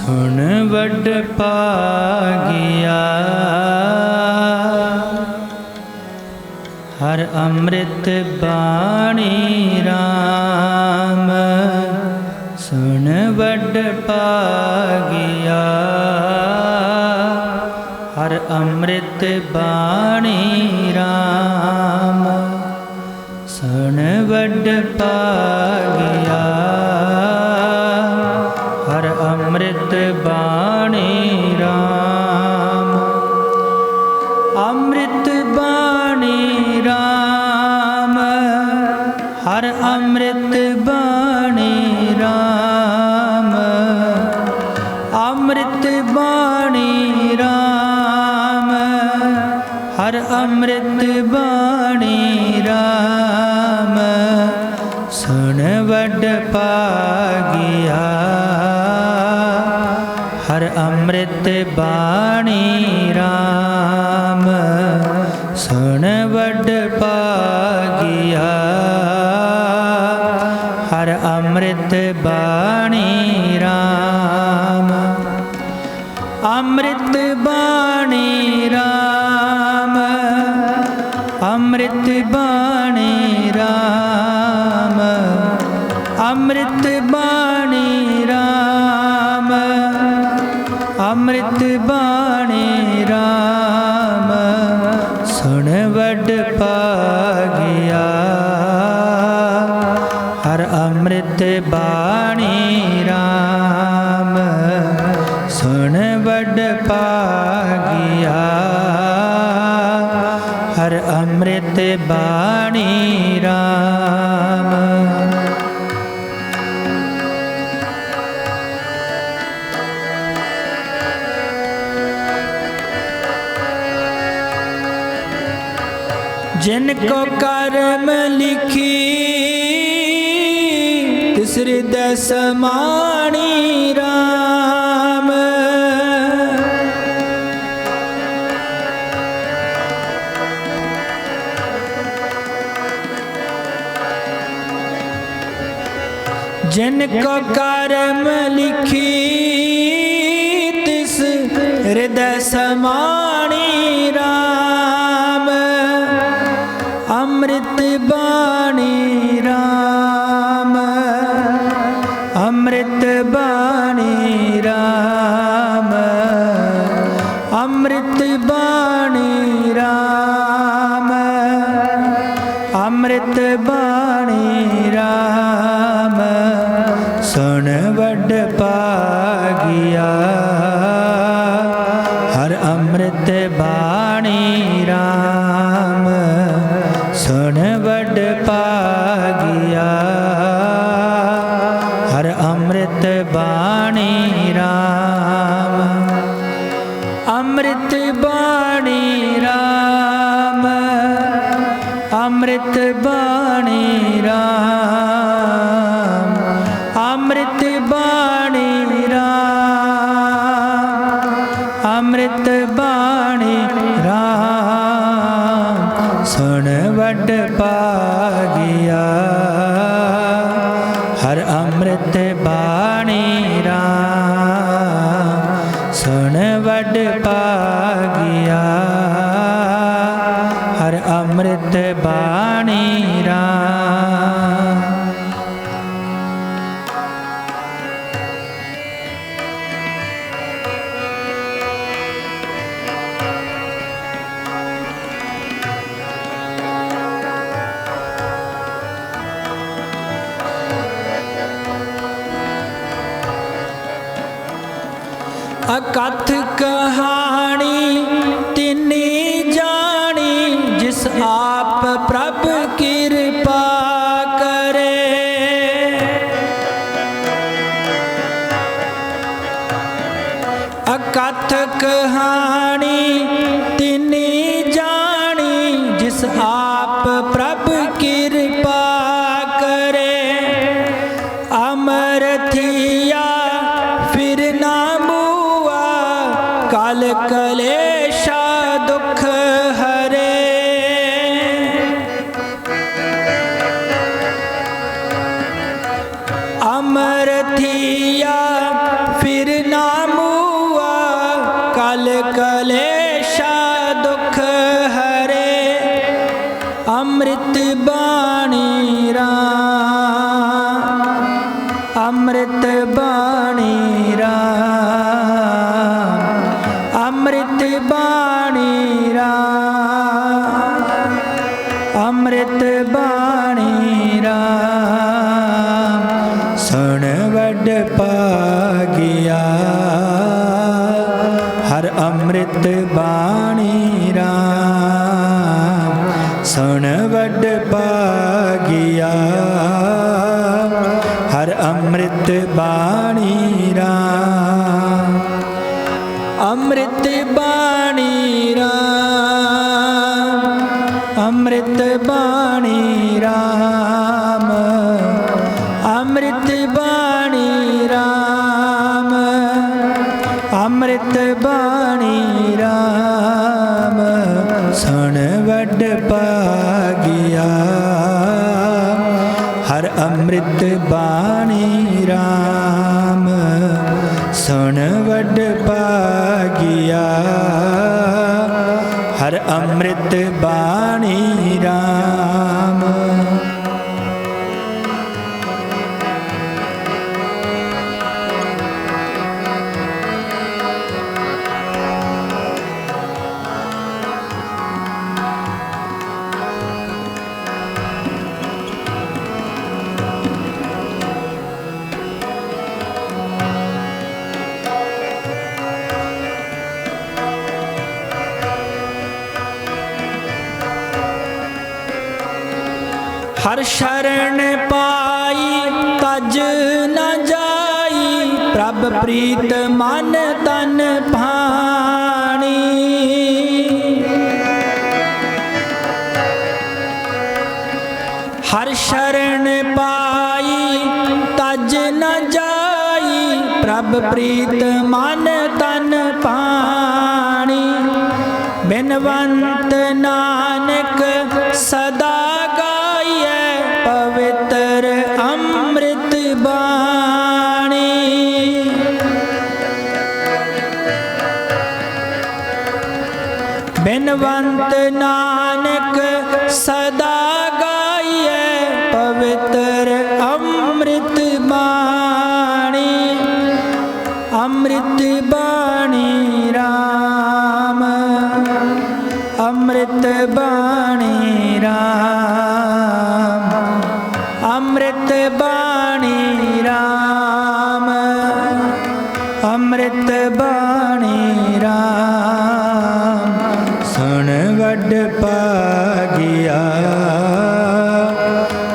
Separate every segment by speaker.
Speaker 1: ਸੁਣ ਵੱਡ ਪਾਗਿਆ ਹਰ ਅੰਮ੍ਰਿਤ ਬਾਣੀ RAM ਸੁਣ ਵੱਡ ਪਾਗਿਆ ਹਰ ਅੰਮ੍ਰਿਤ ਬਾਣੀ RAM ਅੰਮ੍ਰਿਤ ਬਾਣੀ RAM ਸੁਣ ਵੱਡ ਪਾਗਿਆ ਹਰ ਅੰਮ੍ਰਿਤ ਬਾਣੀ RAM ਸੁਣ ਵੱਡ ਪਾਗਿਆ ਹਰ ਅੰਮ੍ਰਿਤ ਬਾਣੀ ਅੰਮ੍ਰਿਤ ਬਾਣੀ RAM ਅੰਮ੍ਰਿਤ ਬਾਣੀ RAM ਸੁਣ ਵੱਡ ਪਾਗਿਆ ਹਰ ਅੰਮ੍ਰਿਤ ਬਾਣੀ RAM ਸੁਣ ਵੱਡ ਪਾਗਿਆ ਹਰ ਅੰਮ੍ਰਿਤ ਬਾਣੀ RAM ਜਿਨ ਕੋ ਕਰਮ ਲਿਖੀ ਤਿਸਰੇ ਦੈ ਸਮਾਣੀ ਰਾਮ ਜਿਨ ਕੋ ਕਰਮ ਲਿਖੀ ਤਿਸ ਅੰਮ੍ਰਿਤ ਬਾਣੀ ਅੰਮ੍ਰਿਤ ਬਾਣੀ RAM ਸੁਣ ਵੱਡ ਪਾਗਿਆ ਹਰ ਅੰਮ੍ਰਿਤ ਬਾਣੀ RAM ਸੁਣ ਵੱਡ ਪਾਗਿਆ ਹਰ ਅੰਮ੍ਰਿਤ ਬਾਣੀ RAM ਅਕਥ ਕਹਾਣੀ ਤਿਨੀ ਜਾਣੀ, ਜਿਸ ਆਪ ਪ੍ਰਭ ਕਿਰਪਾ ਕਰੇ। ਅਕਥ ਕਹਾਣੀ ਤਿਨੀ ਜਾਣੀ, ਜਿਸ ਆਪ ਪ੍ਰਭ ਕਿਰਪਾ ਅਰਥੀਆ ਫਿਰ ਕਲ ਕਲੇਸ਼ਾ ਦੁਖ ਹਰੇ। ਅੰਮ੍ਰਿਤ ਬਾਣੀ ਅੰਮ੍ਰਿਤ ਬਾਣੀ ਰਾਮ ਬਾਣੀ ਅੰਮ੍ਰਿਤ ਬਾਣੀ ਰਾਮ। ਅੰਮ੍ਰਿਤ ਬਾਣੀ ਰਾਮ। ਅੰਮ੍ਰਿਤ ਬਾਣੀ ਰਾਮ। ਅੰਮ੍ਰਿਤ ਬਾਣੀ ਰਾਮ। ਅੰਮ੍ਰਿਤ ਬਾਣੀ ਰਾਮ। ਸੁਣ ਵੱਡ ਪਾਗਿਆ ਹਰ ਅੰਮ੍ਰਿਤ ਬਾਣੀ ਰਾਮ ਸੁਣ ਵੱਡ ਪਾਗਿਆ ਹਰ ਅੰਮ੍ਰਿਤ ਬਾ ਹਰ ਸ਼ਰਨ ਪਾਈ ਤਜ ਨ ਜਾਈ, ਪ੍ਰਭ ਪ੍ਰੀਤ ਮਨ ਤਨ ਭਾਣੀ। ਹਰ ਸ਼ਰਨ ਪਾਈ, ਤਜ ਨ ਜਾਈ, ਪ੍ਰਭ ਪ੍ਰੀਤ ਮਨ ਤਨ ਪਾਣੀ ਬਿਨਵੰਤ ਨਾ ਬਾਣੀ। ਬਿਨਵੰਤ ਨਾ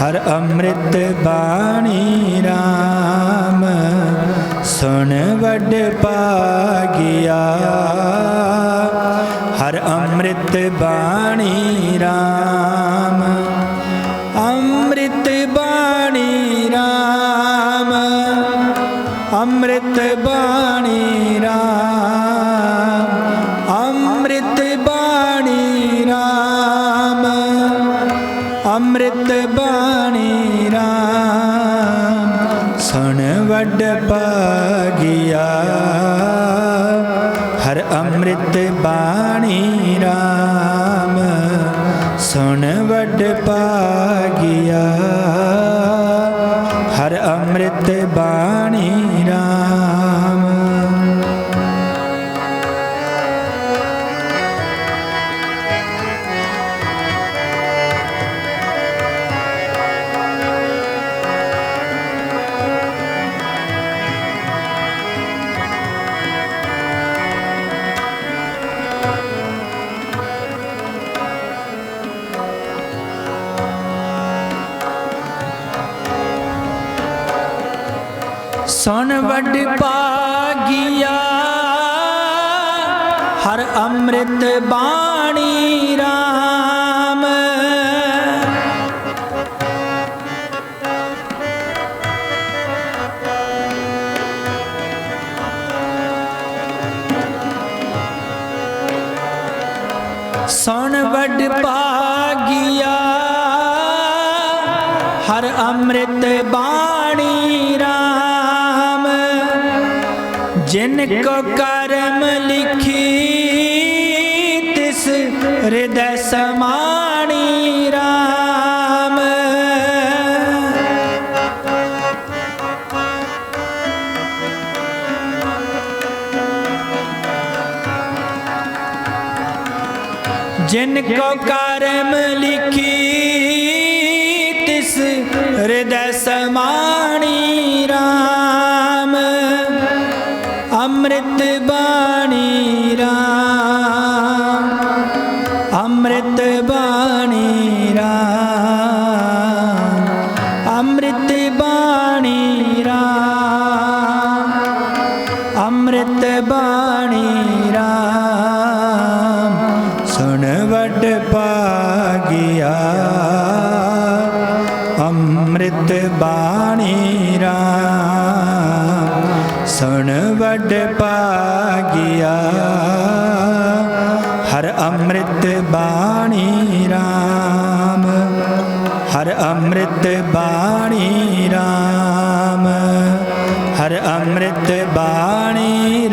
Speaker 1: ਹਰ ਅੰਮ੍ਰਿਤ ਬਾਣੀ ਰਾਮ, ਸੁਣ ਵੱਡ ਪਾਗਿਆ ਹਰ ਅੰਮ੍ਰਿਤ ਬਾਣੀ ਰਾਮ, ਅੰਮ੍ਰਿਤ ਬਾਣੀ ਰਾਮ, ਅੰਮ੍ਰਿਤ ਬਾਣੀ ਸੁਣ ਵੱਡ ਪਾਗਿਆ ਹਰ ਅੰਮ੍ਰਿਤ ਬਾ ਸੁਣ ਵੱਡ ਪਾਗਿਆ ਹਰ ਅੰਮ੍ਰਿਤ ਬਾਣੀ ਰਾਮ। ਸੁਣ ਵੱਡ ਪਾਗਿਆ ਹਰ ਅੰਮ੍ਰਿਤ ਬਾਣੀ ਜਿਨ ਕੋ ਕਰਮ ਲਿਖੀ, ਤਿਸ ਹਿਰਦੈ ਸਮਾਣੀ RAM ਜਿਨ ਕੋ ਕਰਮ ਲਿਖੀ, ਤਿਸ ਹਿਰਦੈ ਸਮਾਣੀ ਸੁਣ ਵਡ ਪਾਗਿਆ ਹਰ ਅੰਮ੍ਰਿਤ ਬਾਣੀ RAM ਹਰ ਅੰਮ੍ਰਿਤ ਬਾਣੀ RAM ਹਰ ਅੰਮ੍ਰਿਤ ਬਾਣੀ